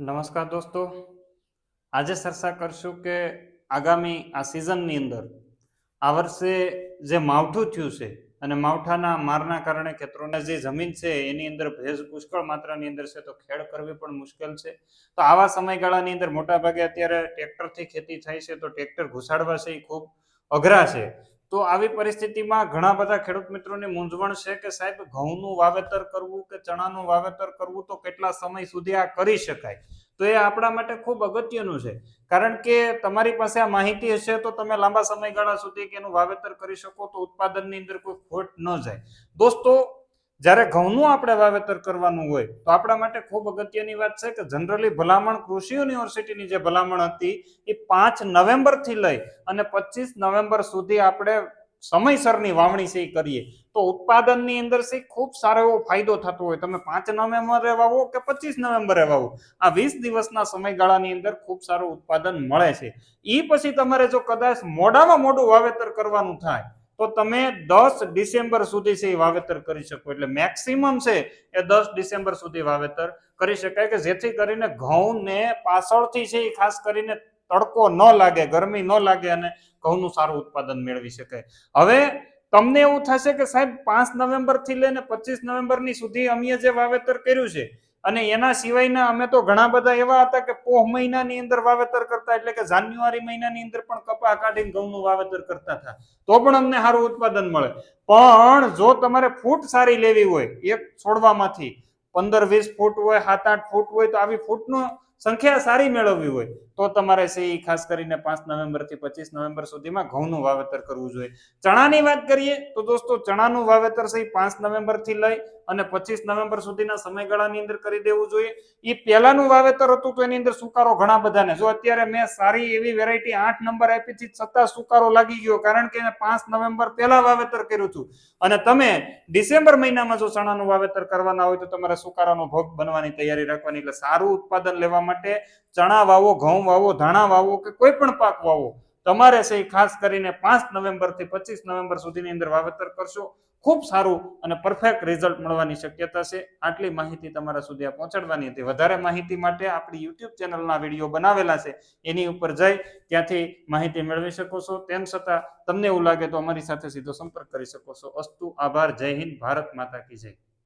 નમસ્કાર દોસ્તો. આજે ચર્ચા કરશું કે આગામી આ સિઝનની અંદર આ વર્ષે જે માવઠું થયું છે અને માવઠાના મારના કારણે ખેતરોના જે જમીન છે એની અંદર ભેજ પુષ્કળ માત્રાની અંદર છે તો ખેડ કરવી પણ મુશ્કેલ છે. તો આવા સમયગાળાની અંદર મોટાભાગે અત્યારે ટ્રેક્ટરથી ખેતી થાય છે તો ટ્રેક્ટર ઘુસાડવા છે એ ખૂબ અઘરા છે. તો આવી પરિસ્થિતિમાં ઘણા બધા ખેડૂત મિત્રોની મૂંઝવણ છે કે સાહેબ, ઘઉંનું વાવેતર કરવું કે ચણાનું વાવેતર કરવું તો કેટલા સમય સુધી આ કરી શકાય? તો એ આપણા માટે ખૂબ અગત્યનું છે. કારણ કે તમારી પાસે આ માહિતી હશે તો તમે લાંબા સમયગાળા સુધી એનું વાવેતર કરી શકો તો ઉત્પાદનની અંદર કોઈ ખોટ ન જાય. દોસ્તો જ્યારે ઘઉંનું આપણે વાવેતર કરવાનું હોય, તો આપણા માટે ખૂબ અગત્યની વાત છે કે જનરલી ભલામણ કૃષિ યુનિવર્સિટીની જે ભલામણ હતી, એ પાંચ નવેમ્બરથી લઈ અને પચીસ નવેમ્બર સુધી આપણે સમયસરની વાવણી છે કરીએ. તો ઉત્પાદનની અંદર છે ખૂબ સારો એવો ફાયદો થતો હોય. તમે પાંચ નવેમ્બરે વાવો કે પચીસ નવેમ્બરે વાવો? આ વીસ દિવસના સમયગાળાની અંદર ખૂબ સારું ઉત્પાદન મળે છે. એ પછી તમારે જો કદાચ મોડામાં મોડું વાવેતર કરવાનું થાય તો તમે દસ ડિસેમ્બર સુધી છે એ વાવેતર કરી શકો. એટલે મેક્સિમમ છે એ દસ ડિસેમ્બર સુધી વાવેતર કરી શકાય કે જેથી કરીને ઘઉંને પાછળથી છે એ ખાસ કરીને તડકો ન લાગે, ગરમી ન લાગે અને ઘઉંનું સારું ઉત્પાદન મેળવી શકાય. હવે તમને એવું થશે કે સાહેબ, પાંચ નવેમ્બરથી લઈને પચીસ નવેમ્બરની સુધી અમે જે વાવેતર કર્યું છે અને એના સિવાયના અમે તો ઘણા બધા એવા હતા કે પોહ મહિનાની અંદર વાવેતર કરતા, એટલે કે જાન્યુઆરી મહિનાની અંદર પણ કપા કાઢીને ઘઉંનું વાવેતર કરતા હતા. તો પણ અમને સારું ઉત્પાદન મળે. પણ જો તમારે ફૂટ સારી લેવી હોય, એક છોડવામાંથી, પંદર વીસ ફૂટ હોય, સાત આઠ ફૂટ હોય, તો આવી ફૂટનો સંખ્યા સારી મેળવવી હોય, તો તમારે છે ખાસ કરીને પાંચ નવેમ્બરથી પચીસ નવેમ્બર સુધીમાં ઘઉંનું વાવેતર કરવું જોઈએ. ચણાની વાત કરીએ, તો દોસ્તો ચણાનું વાવેતર એ પાંચ નવેમ્બરથી લઈ અને પચીસ નવેમ્બર સુધીના સમયગાળાની અંદર કરી દેવું જોઈએ. એ પહેલાનું વાવેતર હતું તો એની અંદર સુકારો ઘણા બધાને. જો અત્યારે મેં સારી એવી વેરાયટી આઠ નંબર આપી હતી, છતાં સુકારો લાગી ગયો, કારણ કે એને પાંચ નવેમ્બર પહેલા વાવેતર કર્યું હતું. અને તમે ડિસેમ્બર મહિનામાં જો ચણાનું વાવેતર કરવાના હોય તો તમારે સુકારાનો ભોગ બનવાની તૈયારી રાખવાની, એટલે સારું ઉત્પાદન લેવા માટે ચણા વાવો, ઘઉં વાવો, ધાણા વાવો કે કોઈ પણ પાક વાવો, તમારે છે ખાસ કરીને પાંચ નવેમ્બરથી પચીસ નવેમ્બર સુધીની અંદર વાવેતર કરશો. ખૂબ સારું અને પરફેક્ટ રિઝલ્ટ મળવાની શક્યતા છે. આટલી માહિતી તમારા સુધી આ પહોંચાડવાની હતી. વધારે માહિતી માટે આપણી યુટ્યુબ ચેનલના વીડિયો બનાવેલા છે. એની ઉપર જઈ ત્યાંથી માહિતી મેળવી શકો છો. તેમ છતાં તમને એવું લાગે તો અમારી સાથે સીધો સંપર્ક કરી શકો છો. અસ્તુ, આભાર. જય હિન્દ. ભારત માતા કી જય.